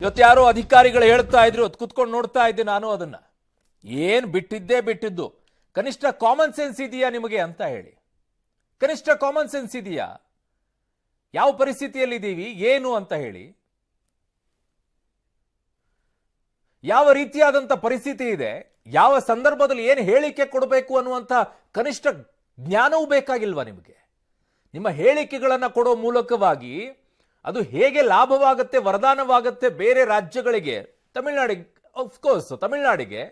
ಇವತ್ತು ಯಾರೋ ಅಧಿಕಾರಿಗಳು ಹೇಳ್ತಾ ಇದ್ರು, ಅದ್ ಕುತ್ಕೊಂಡು ನೋಡ್ತಾ ಇದ್ದೆ ನಾನು ಅದನ್ನ. ಏನು ಬಿಟ್ಟಿದ್ದೇ ಬಿಟ್ಟಿದ್ದು. ಕನಿಷ್ಠ ಕಾಮನ್ ಸೆನ್ಸ್ ಇದೆಯಾ ನಿಮಗೆ ಅಂತ ಹೇಳಿ. ಕನಿಷ್ಠ ಕಾಮನ್ ಸೆನ್ಸ್ ಇದೆಯಾ? ಯಾವ ಪರಿಸ್ಥಿತಿಯಲ್ಲಿ ಇದ್ದೀವಿ ಏನು ಅಂತ ಹೇಳಿ. ಯಾವ ರೀತಿಯಾದಂಥ ಪರಿಸ್ಥಿತಿ ಇದೆ? ಯಾವ ಸಂದರ್ಭದಲ್ಲಿ ಏನು ಹೇಳಿಕೆ ಕೊಡಬೇಕು ಅನ್ನುವಂಥ ಕನಿಷ್ಠ ಜ್ಞಾನವೂ ಬೇಕಾಗಿಲ್ವಾ ನಿಮಗೆ? ನಿಮ್ಮ ಹೇಳಿಕೆಗಳನ್ನು ಕೊಡೋ ಮೂಲಕವಾಗಿ ಅದು ಹೇಗೆ ಲಾಭವಾಗುತ್ತೆ, ವರದಾನವಾಗುತ್ತೆ ಬೇರೆ ರಾಜ್ಯಗಳಿಗೆ? ತಮಿಳ್ನಾಡಿಗೆ ಅಫ್ಕೋರ್ಸ್ ತಮಿಳ್ನಾಡಿಗೆ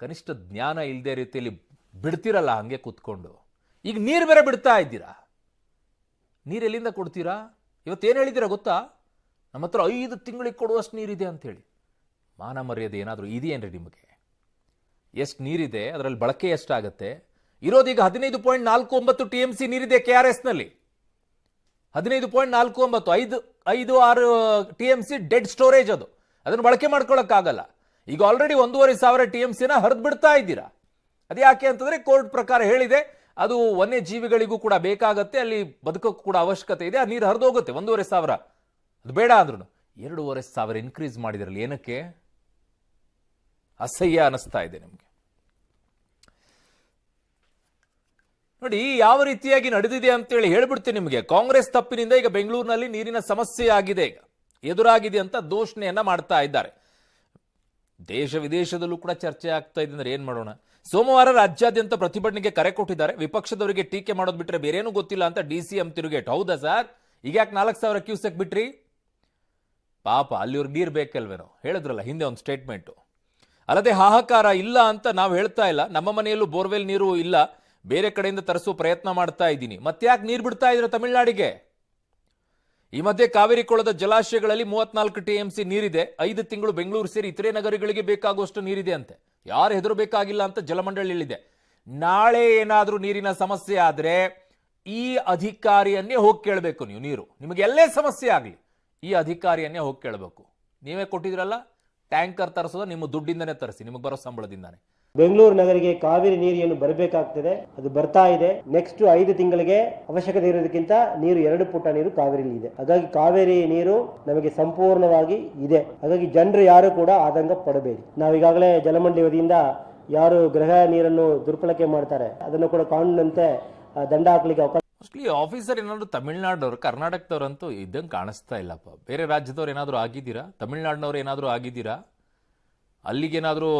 ಕನಿಷ್ಠ ಜ್ಞಾನ ಇಲ್ಲದೆ ರೀತಿಯಲ್ಲಿ ಬಿಡ್ತಿರಲ್ಲ ಹಂಗೆ ಕೂತ್ಕೊಂಡು. ಈಗ ನೀರು ಬೇರೆ ಬಿಡ್ತಾ ಇದ್ದೀರಾ? ನೀರೆಲ್ಲಿಂದ ಕೊಡ್ತೀರಾ ಕೊಡ್ತೀರಾ? ಇವತ್ತೇನು ಹೇಳಿದ್ದೀರಾ ಗೊತ್ತಾ? ನಮ್ಮ ಹತ್ರ ಐದು ತಿಂಗಳಿಗೆ ಕೊಡುವಷ್ಟು ನೀರಿದೆ ಅಂಥೇಳಿ. ಮಾನ ಮರ್ಯಾದೆ ಏನಾದರೂ ಇದೆಯೇನ್ರಿ ನಿಮಗೆ? ಎಷ್ಟು ನೀರಿದೆ? ಅದರಲ್ಲಿ ಬಳಕೆ ಎಷ್ಟಾಗತ್ತೆ? ಇರೋದೀಗ ಹದಿನೈದು ಪಾಯಿಂಟ್ ನಾಲ್ಕು ಒಂಬತ್ತು ಟಿ ಎಂ ಸಿ ನೀರಿದೆ ಕೆ ಆರ್ ಎಸ್ನಲ್ಲಿ ಹದಿನೈದು ಪಾಯಿಂಟ್ ನಾಲ್ಕು ಒಂಬತ್ತು, ಐದು ಐದು, ಆರು T M C dead storage ಅದು. ಅದನ್ನು ಬಳಕೆ ಮಾಡ್ಕೊಳ್ಳೋಕ್ಕಾಗಲ್ಲ ಈಗ ಆಲ್ರೆಡಿ ಒಂದೂವರೆ ಸಾವಿರ ಟಿ ಎಂ ಸಿನ ಹರಿದು ಬಿಡ್ತಾ ಇದ್ದೀರಾ? ಅದು ಯಾಕೆ ಅಂತಂದರೆ ಕೋರ್ಟ್ ಪ್ರಕಾರ ಹೇಳಿದೆ, ಅದು ವನ್ಯ ಜೀವಿಗಳಿಗೂ ಕೂಡ ಬೇಕಾಗತ್ತೆ, ಅಲ್ಲಿ ಬದುಕೋಕ್ಕೂ ಕೂಡ ಅವಶ್ಯಕತೆ ಇದೆ, ಆ ನೀರು ಹರಿದೋಗುತ್ತೆ, ಒಂದೂವರೆ ಸಾವಿರ. ಅದು ಬೇಡ ಅಂದ್ರು ಎರಡೂವರೆ ಸಾವಿರ ಇನ್ಕ್ರೀಸ್ ಮಾಡಿದ್ರಲ್ಲಿ ಏನಕ್ಕೆ? ಅಸಹ್ಯ ಅನಿಸ್ತಾ ಇದೆ ನಿಮಗೆ. ನೋಡಿ, ಯಾವ ರೀತಿಯಾಗಿ ನಡೆದಿದೆ ಅಂತೇಳಿ ಹೇಳ್ಬಿಡ್ತೀನಿ ನಿಮಗೆ. ಕಾಂಗ್ರೆಸ್ ತಪ್ಪಿನಿಂದ ಈಗ ಬೆಂಗಳೂರಿನಲ್ಲಿ ನೀರಿನ ಸಮಸ್ಯೆ ಆಗಿದೆ ಈಗ. ಎದುರಾಗಿದೆ ಅಂತ ದೋಷಣೆಯನ್ನ ಮಾಡ್ತಾ ಇದ್ದಾರೆ. ದೇಶ ವಿದೇಶದಲ್ಲೂ ಕೂಡ ಚರ್ಚೆ ಆಗ್ತಾ ಇದೆ ಅಂದ್ರೆ ಏನ್ ಮಾಡೋಣ? ಸೋಮವಾರ ರಾಜ್ಯಾದ್ಯಂತ ಪ್ರತಿಭಟನೆಗೆ ಕರೆ ಕೊಟ್ಟಿದ್ದಾರೆ. ವಿಪಕ್ಷದವರಿಗೆ ಟೀಕೆ ಮಾಡೋದು ಬಿಟ್ರೆ ಬೇರೇನೂ ಗೊತ್ತಿಲ್ಲ ಅಂತ ಡಿ ಸಿ ಎಂ ತಿರುಗೇಟ್. ಹೌದಾ ಸರ್? ಈಗ ಯಾಕೆ ನಾಲ್ಕು ಸಾವಿರ ಕ್ಯೂಸೆಕ್ ಬಿಟ್ರಿ? ಪಾಪ ಅಲ್ಲಿವ್ರಿಗೆ ನೀರು ಬೇಕಲ್ವೇನೋ? ಹೇಳಿದ್ರಲ್ಲ ಹಿಂದೆ ಒಂದು ಸ್ಟೇಟ್ಮೆಂಟು ಅಲ್ಲದೆ ಹಾಹಾಕಾರ ಇಲ್ಲ ಅಂತ ನಾವು ಹೇಳ್ತಾ ಇಲ್ಲ. ನಮ್ಮ ಮನೆಯಲ್ಲೂ ಬೋರ್ವೆಲ್ ನೀರು ಇಲ್ಲ. ಬೇರೆ ಕಡೆಯಿಂದ ತರಿಸುವ ಪ್ರಯತ್ನ ಮಾಡ್ತಾ ಇದ್ದೀನಿ. ಮತ್ತ್ಯಾಕೆ ನೀರು ಬಿಡ್ತಾ ಇದ್ರು ತಮಿಳುನಾಡಿಗೆ? ಈ ಮಧ್ಯೆ ಕಾವೇರಿ ಕೊಳದ ಜಲಾಶಯಗಳಲ್ಲಿ ಮೂವತ್ನಾಲ್ಕು ಟಿಎಂಸಿ ನೀರಿದೆ. ಐದು ತಿಂಗಳು ಬೆಂಗಳೂರು ಸೇರಿ ಇತರೆ ನಗರಗಳಿಗೆ ಬೇಕಾಗುವಷ್ಟು ನೀರಿದೆ ಅಂತೆ. ಯಾರು ಹೆದರಬೇಕಾಗಿಲ್ಲ ಅಂತ ಜಲಮಂಡಳಿ ಹೇಳಿದೆ ನಾಳೆ ಏನಾದರೂ ನೀರಿನ ಸಮಸ್ಯೆ ಆದರೆ ಈ ಅಧಿಕಾರಿಯನ್ನೇ ಹೋಗಿ ಕೇಳಬೇಕು ನೀವು ನೀರು. ನಿಮಗೆ ಎಲ್ಲೇ ಸಮಸ್ಯೆ ಆಗಲಿ, ಈ ಅಧಿಕಾರಿಯನ್ನೇ ಹೋಗಿ ಕೇಳಬೇಕು. ನೀವೇ ಕೊಟ್ಟಿದ್ರಲ್ಲ, ಟ್ಯಾಂಕರ್ ತರಿಸೋದು ನಿಮ್ಮ ದುಡ್ಡಿಂದನೇ ತರಿಸಿ, ನಿಮಗೆ ಬರೋ ಸಂಬಳದಿಂದಾನೆ. ಬೆಂಗಳೂರು ನಗರಿಗೆ ಕಾವೇರಿ ನೀರು ಏನು ಬರಬೇಕಾಗ್ತದೆ. ಅದು ಬರ್ತಾ ಇದೆ. ನೆಕ್ಸ್ಟ್ ಐದು ತಿಂಗಳಿಗೆ ಅವಶ್ಯಕತೆ ಇರೋದಕ್ಕಿಂತ ನೀರು ಎರಡು ಪುಟ ನೀರು ಕಾವೇರಿಲಿ ಇದೆ. ಹಾಗಾಗಿ ಕಾವೇರಿ ನೀರು ನಮಗೆ ಸಂಪೂರ್ಣವಾಗಿ ಇದೆ. ಹಾಗಾಗಿ ಜನರು ಯಾರು ಕೂಡ ಆತಂಕ ಪಡಬೇಡಿ. ನಾವೀಗಾಗಲೇ ಜಲಮಂಡಳಿ ವತಿಯಿಂದ ಯಾರು ಗೃಹ ನೀರನ್ನು ದುರ್ಬಳಕೆ ಮಾಡ್ತಾರೆ, ಅದನ್ನು ಕೂಡ ಕಾನೂನಂತೆ ದಂಡ ಹಾಕ್ಲಿಕ್ಕೆ ಅವಕಾಶ ಮೋಸ್ಟ್ಲಿ ಆಫೀಸರ್ ಏನಾದ್ರು ತಮಿಳ್ನಾಡವ್ರು ಕರ್ನಾಟಕದವ್ರಂತೂ ಇದ್ದಂಗೆ ಕಾಣಿಸ್ತಾ ಇಲ್ಲಪ್ಪ. ಬೇರೆ ರಾಜ್ಯದವ್ರು ಏನಾದರೂ ಆಗಿದ್ದೀರಾ? ತಮಿಳ್ನಾಡಿನವ್ರು ಏನಾದರೂ ಆಗಿದ್ದೀರಾ? ಅಲ್ಲಿಗೇನಾದರೂ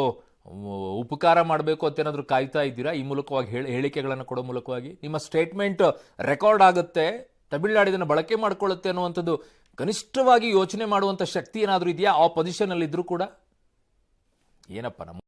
ಉಪಕಾರ ಮಾಡಬೇಕು ಅಂತ ಏನಾದರೂ ಕಾಯ್ತಾ ಇದ್ದೀರಾ? ಈ ಮೂಲಕವಾಗಿ ಹೇಳಿ, ಹೇಳಿಕೆಗಳನ್ನು ಕೊಡೋ ಮೂಲಕವಾಗಿ? ನಿಮ್ಮ ಸ್ಟೇಟ್ಮೆಂಟ್ ರೆಕಾರ್ಡ್ ಆಗುತ್ತೆ ತಮಿಳ್ನಾಡು ಇದನ್ನು ಬಳಕೆ ಮಾಡ್ಕೊಳ್ಳುತ್ತೆ ಅನ್ನುವಂಥದ್ದು ಕನಿಷ್ಠವಾಗಿ ಯೋಚನೆ ಮಾಡುವಂಥ ಶಕ್ತಿ ಏನಾದರೂ ಇದೆಯಾ? ಆ ಪೊಸಿಷನಲ್ಲಿದ್ದರೂ ಕೂಡ? ಏನಪ್ಪ ನಮ್ಮ